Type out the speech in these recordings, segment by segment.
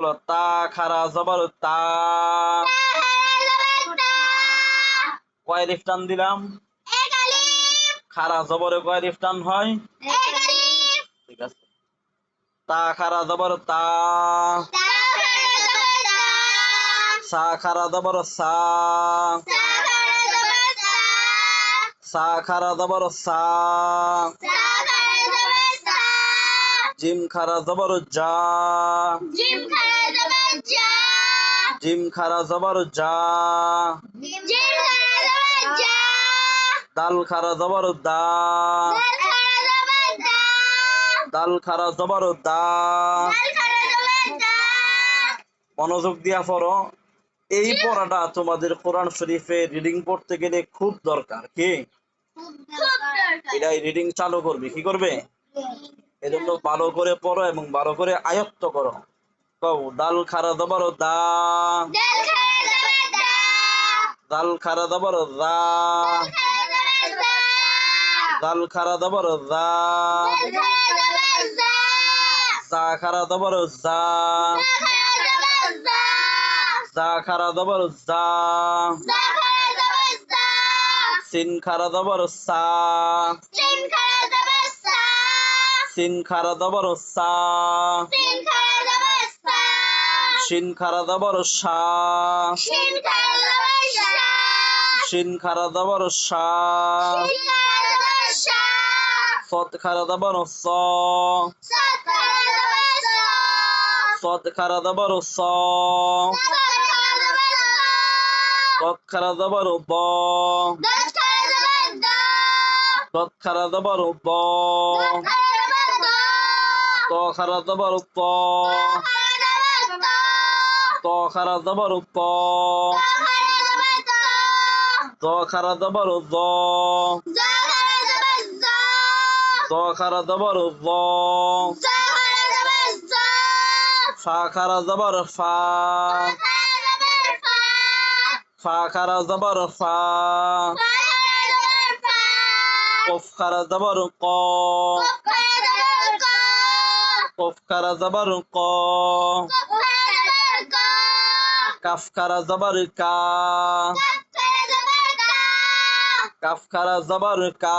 বলো তা খারা জবর তা। কয় টান দিলাম? খারা জবরে কয় টান হয়? ঠিক আছে। তা খারা জবর তা। সা খারা জবর সা। সা খারা জবর সা। জিম খারা জবর যা। জিম খারা জবর যা জিম খারা জবর জা। দাল খারা জবর দা। দাল খারা জবর দা। মনোযোগ দিয়া পড়ো। এই পড়াটা তোমাদের কোরআন শরীফে রিডিং পড়তে গেলে খুব দরকার কি? এটাই রিডিং চালু করবে কি করবে? এজন্য ভালো করে পড়ো এবং ভালো করে আয়ত্ত করো। কও দাল খারা দবর দা দাল খারা দবর দা দাল খারা দবর দা দাল খারা দবর দা জা খারা দবর দা সিন খারা দবর সা সিন খারা সা দবর সা সা শিন খারা দবর সা শিন খারা দবর সা শিন খারা দবর স সাত খারা দবর স সাত খারা দবর ব খারা দবর ব ত খারা দবর ত ত খারা দবর ত দ খারা দবর দ দ খারা দবর দ ফা। খারা দবর ফা। ফা। খারা দবর ফা। কফ খারা দবর ক কফ খারা দবর ক কাফ খারা দবর কা কাফ খারা দবর কা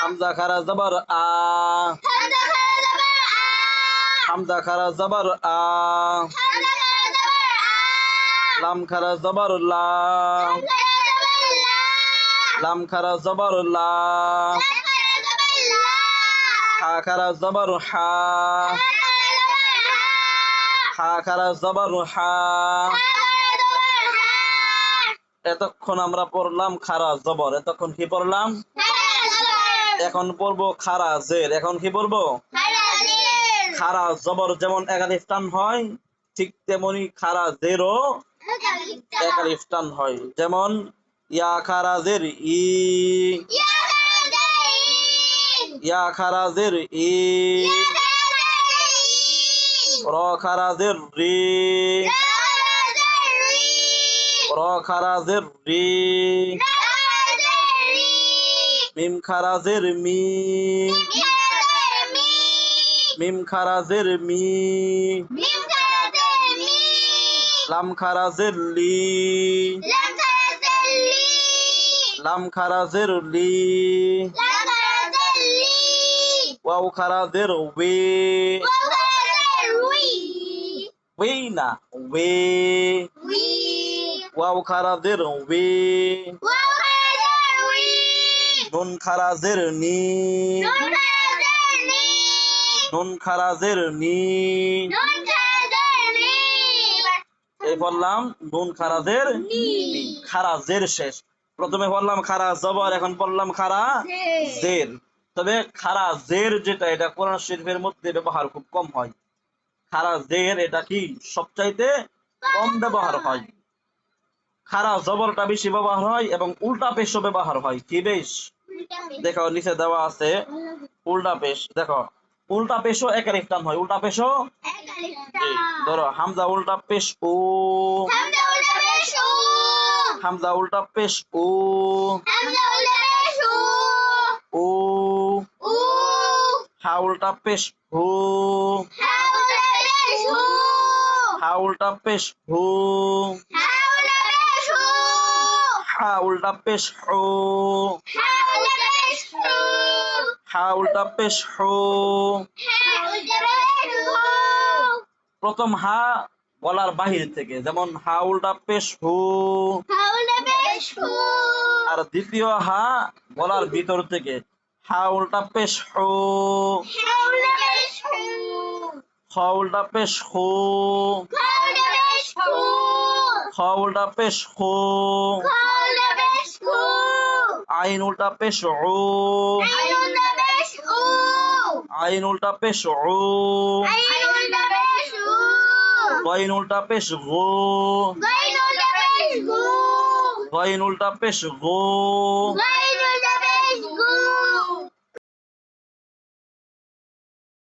হামজা খারা দবর আ হামজা খারা দবর আ লাম খারা দবর লা লাম খারা দবর লা হা খারা দবর হা হা খারা হা। এতক্ষণ আমরা পড়লাম খারা জবর। এতক্ষণ কি পড়লাম? এখন পড়ব খারা জের। এখন কি পড়ব? খারা জবর যেমন টান হয় ঠিক তেমনি খারা জেরও টান হয়। যেমন ইয়া খারা জের ই। ইয়া খারা জের ই। র খারা জের রি র খারা জের রি মিম খারা জের মি মিম খারা জের মি লাম খারা জের লি লাম খারা জের লি ওয়াও খারা জের ওয়ে ওয়ে না ওয়ে ওয়াও খারা জের ওয়ে নুন খারা জের নি নুন খারা জের নি এই বললাম নুন খারাজের খারাজের শেষ। প্রথমে বললাম খারা জবর এখন বললাম খারা জের তবে খারা জের যেটা এটা কোরআন শরীফের মধ্যে ব্যবহার খুব কম হয়। খারা জের এটা কি সবচাইতে কম ব্যবহার হয়? খারা জবরটা বেশি ব্যবহার হয় এবং উল্টা পেশও ব্যবহার হয়। কি বেশ? দেখো নিচে দেওয়া আছে উল্টা পেশ। দেখো উল্টা পেশও একের টান হয়। উল্টা এই, ধরো হামজা উল্টা পেশ ও হামজা উল্টা পেশ ও হামজা উল্টা পেশ পেশ হা। পেশ হু হা হ্যাঁ, উল্টা পেশ হু হা উল্টা পেশ হু হা হ্যাঁ, উল্টা পেশ হো হ্যাঁ, প্রথম হা গলার বাহির থেকে যেমন হা উল্টা পেশ হু আর দ্বিতীয় হা গলার ভিতর থেকে হা উল্টা পেশ হু Χαούλτα πες χου. Χαούλτα πες χου. Χαούλτα πες χου. Χαούλτα πες χου. Αϊνούλτα πες ου. Αϊνούλτα πες ου. Αϊνούλτα πες ου. Αϊνούλτα πες ου. Γαϊνούλτα πες γου. Γαϊνούλτα πες γου. Γαϊνούλτα πες γου. Γαϊνούλτα πες γου.